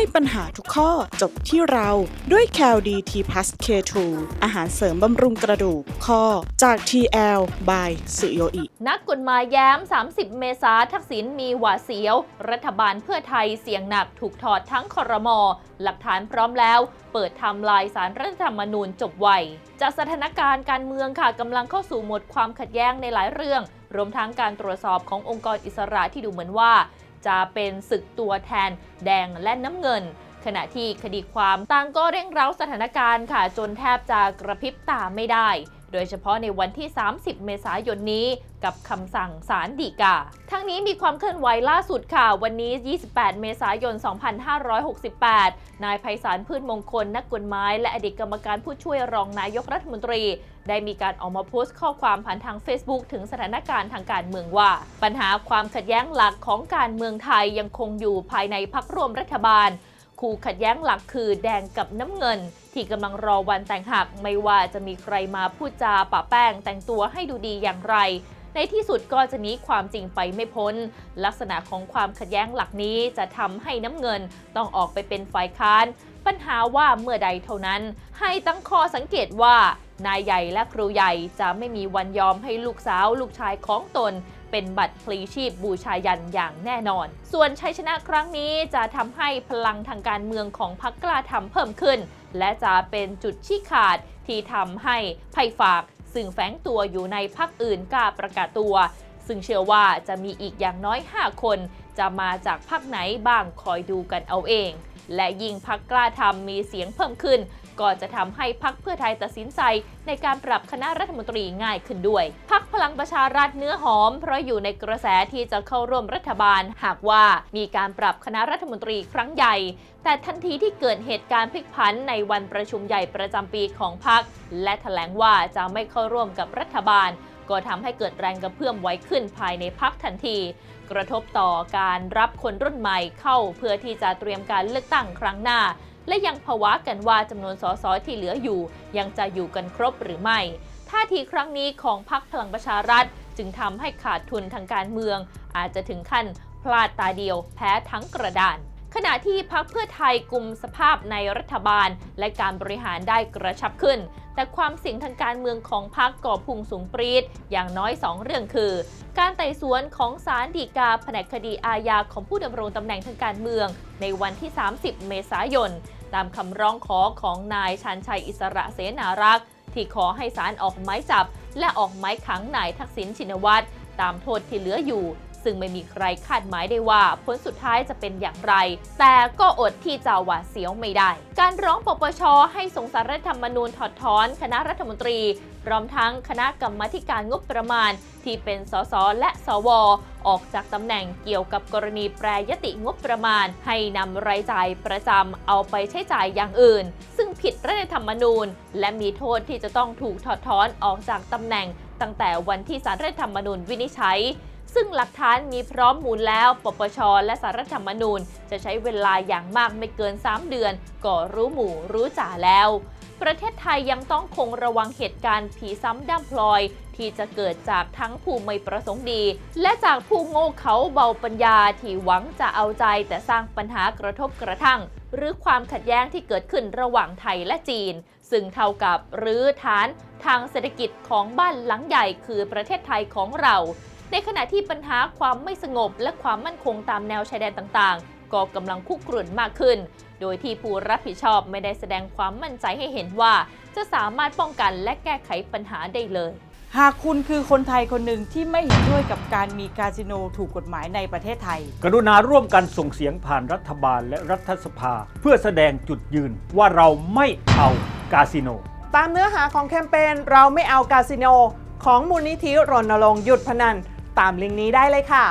ให้ปัญหาทุกข้อจบที่เราด้วย c a l d t p l u s K2 อาหารเสริมบำรุงกระดูกข้อจาก TL by สุโยอิ นักกฎหมายแย้ม 30 เมษาทักษิณมีหวาเสียว รัฐบาลเพื่อไทยเสียงหนักถูกถอดทั้งคอรมอ หลักฐานพร้อมแล้ว เปิดทำลายสารรัฐธรรมนูญจบไวจากสถานการณ์การเมืองค่ะกำลังเข้าสู่หมดความขัดแย้งในหลายเรื่อง รวมทั้งการตรวจสอบขององค์กรอิสระที่ดูเหมือนว่า จะเป็นศึกตัวแทนแดงและน้ำเงิน ขณะที่คดีความต่างก็เร่งเร้าสถานการณ์ค่ะ จนแทบจะกระพริบตาไม่ได้ โดยเฉพาะในวันที่ 30 เมษายนนี้ กับคำสั่งศาลฎีกา ทั้งนี้มีความเคลื่อนไหวล่าสุดค่ะ วันนี้ 28 เมษายน 2568 นายไพศาลพืชมงคล นักกฎหมาย และอดีตกรรมการผู้ช่วยรองนายกรัฐมนตรี ได้มีการออกมาโพสต์ข้อความผ่านทาง Facebook ถึงสถานการณ์ทางการเมืองว่า ปัญหาความขัดแย้งหลักของการเมืองไทยยังคงอยู่ภายในพักร่วมรัฐบาล คู่ขัดแย้งหลักคือแดงกับน้ำเงิน ที่กำลังรอวันแต่งหักไม่ว่าจะมีใครมาพูดจาปะแป้งแต่งตัวให้ดูดีอย่างไร ในที่สุดก็จะหนีความจริงไปไม่พ้น ลักษณะของความขัดแย้งหลักนี้จะทำให้น้ำเงินต้องออกไปเป็นฝ่ายค้าน ปัญหาว่าเมื่อใดเท่านั้น ให้ตั้งข้อสังเกตว่านายใหญ่และครูใหญ่จะไม่มีวันยอมให้ลูกสาวลูกชายของตน เป็นบัตรพลีชีพบูชายันอย่างแน่นอน ส่วนชัยชนะครั้งนี้จะทำให้พลังทางการเมืองของพรรคกล้าทำเพิ่มขึ้น และจะเป็นจุดชี้ขาดที่ทำให้ไผ่ฝาก ซึ่งแฝงตัวอยู่ในพรรคอื่นกล้าประกาศตัว ซึ่งเชื่อว่าจะมีอีกอย่างน้อย 5 คน จะมาจากพรรคไหนบ้างคอยดูกันเอาเองและยิ่งพักกล้าทำมีเสียงเพิ่มขึ้น ก็จะทำให้พักเพื่อไทยตัดสินใจในการปรับคณะรัฐมนตรีง่ายขึ้นด้วย พักพลังประชารัฐเนื้อหอม เพราะอยู่ในกระแสที่จะเข้าร่วมรัฐบาล หากว่ามีการปรับคณะรัฐมนตรีครั้งใหญ่ แต่ทันทีที่เกิดเหตุการณ์พลิกผันในวันประชุมใหญ่ประจำปีของพักและแถลงว่าจะไม่เข้าร่วมกับรัฐบาลก็ทำให้เกิดแรงกระเพื่อมไว้ขึ้นภายในพักทันที กระทบต่อการรับคนรุ่นใหม่เข้าเพื่อที่จะเตรียมการเลือกตั้งครั้งหน้า และยังภาวะกันว่าจำนวนสสที่เหลืออยู่ ยังจะอยู่กันครบหรือไม่ท่าทีครั้งนี้ของพรรคพลังประชารัฐ จึงทำให้ขาดทุนทางการเมือง อาจจะถึงขั้นพลาดตาเดียวแพ้ทั้งกระดาน ขณะที่พักเพื่อไทยกลุ่มสภาพในรัฐบาล และการบริหารได้กระชับขึ้น แต่ความเสี่ยงทางการเมืองของพรรคก่อพุ่งสูงปรีด อย่างน้อย 2 เรื่องคือ การไต่สวนของศาลฎีกาแผนกคดีอาญาของผู้ดำรงตำแหน่งทางการเมือง ในวันที่ 30 เมษายน ตามคำร้องขอของนายชันชัยอิสระเสนารักษ์ที่ขอให้ศาลออกหมายจับ และออกหมายขังนายทักษิณชินวัตรตามโทษที่เหลืออยู่ ซึ่งไม่มีใครคาดหมายได้ว่าผลสุดท้ายจะเป็นอย่างไร แต่ก็อดที่จะหวาดเสียวไม่ได้ การร้องปปช ให้สงสารรัฐธรรมนูญถอดถอน คณะรัฐมนตรี พร้อมทั้งคณะกรรมการงบประมาณ ที่เป็นสสและสว ออกจากตำแหน่งเกี่ยวกับกรณีแปรยติงบประมาณ ให้นำรายจ่ายประจำเอาไปใช้จ่ายอย่างอื่น ซึ่งผิดรัฐธรรมนูญ และมีโทษที่จะต้องถูกถอดถอนออกจากตำแหน่งตั้งแต่วันที่สารรัฐธรรมนูญวินิจฉัย ซึ่งหลักฐานมีพร้อมมูลแล้ว ปปช และสารรัฐธรรมนูญ จะใช้เวลาอย่างมากไม่เกิน 3 เดือน ก็รู้หมู่รู้จ่าแล้ว ประเทศไทยยังต้องคงระวังเหตุการณ์ผีซ้ำด้ามพลอย ที่จะเกิดจากทั้งผู้ไม่ประสงค์ดี และจากผู้โง่เขาเบาปัญญาที่หวังจะเอาใจแต่สร้างปัญหากระทบกระทั่ง หรือความขัดแย้งที่เกิดขึ้นระหว่างไทยและจีน ซึ่งเท่ากับรื้อฐานทางเศรษฐกิจของบ้านหลังใหญ่คือประเทศไทยของเรา ในขณะที่ปัญหาความไม่สงบและความมั่นคงตามแนวชายแดนต่างๆ ก็กำลังคุกรุ่นมากขึ้น โดยที่ผู้รับผิดชอบไม่ได้แสดงความมั่นใจให้เห็นว่า จะสามารถป้องกันและแก้ไขปัญหาได้เลย หากคุณคือคนไทยคนหนึ่งที่ไม่เห็นด้วยกับการมีคาสิโนถูกกฎหมายในประเทศไทย กรุณาร่วมกันส่งเสียงผ่านรัฐบาลและรัฐสภา เพื่อแสดงจุดยืนว่าเราไม่เอากาสิโน ตามเนื้อหาของแคมเปญเราไม่เอากาสิโน ของมูลนิธิรณรงค์หยุดพนัน ตามลิงก์นี้ได้เลยค่ะ